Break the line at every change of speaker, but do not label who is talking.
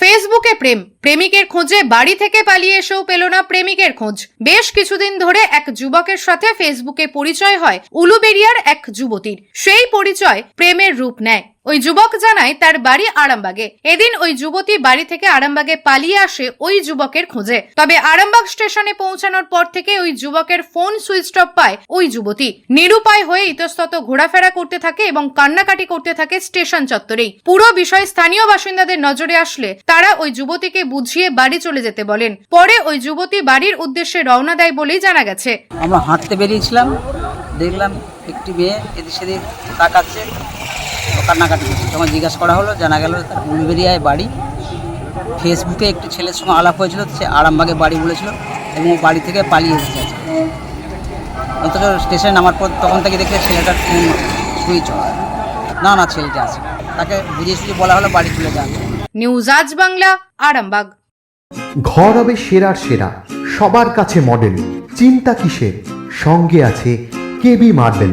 ফেসবুকে প্রেম। প্রেমিকের খোঁজে বাড়ি থেকে পালিয়ে এসেও পেল না প্রেমিকের খোঁজ। বেশ কিছুদিন ধরে এক যুবকের সাথে ফেসবুকে পরিচয় হয় উলুবেরিয়ার এক যুবতীর। সেই পরিচয় প্রেমের রূপ নেয়। ওই যুবক জানায় তার বাড়ি আরামবাগে। এদিন ওই যুবতী বাড়ি থেকে আরামবাগে পালিয়ে আসে ওই যুবকের খোঁজে। তবে আরামবাগ স্টেশনে পৌঁছানোর পর থেকে ওই যুবকের ফোন সুইচ অফ পায় ওই যুবতী। নিরুপায় হয়ে ইতস্তত ঘোরাফেরা করতে থাকে এবং কান্নাকাটি করতে থাকে স্টেশন চত্বরেই। পুরো বিষয় স্থানীয় বাসিন্দাদের নজরে আসলে তারা ওই যুবতীকে বুঝিয়ে বাড়ি চলে যেতে বলেন। পরে ওই যুবতী বাড়ির উদ্দেশ্যে রওনা দেয় বলেই জানা গেছে।
আমরা হাঁটতে বেরিয়েছিলাম, দেখলাম একটি মেয়ে এদিক সেদিক তাকাচ্ছে। কান্নাকাটি করছে। তখন জিজ্ঞাসা করা হলো জানা গেল তার উলবেরিয়ায় বাড়ি। ফেসবুকে একটি ছেলের সঙ্গে আলাপ হয়েছিল সে আরামবাগে বাড়ি বলেছিল এবং বাড়ি থেকে পালিয়ে এসেছে। অথচ স্টেশনে নামার পর তখন থেকে দেখে ছেলেটার ফোন সুইচ অফ না না ছেলেটা আছে তাকে বুঝিয়ে সুঝিয়ে বলা হলো বাড়ি চলে যান।
নিউজ আজ বাংলা আরামবাগ।
ঘর হবে সেরার সেরা সবার কাছে মডেল চিন্তা কিসের? সঙ্গে আছে কেবি মার্বেল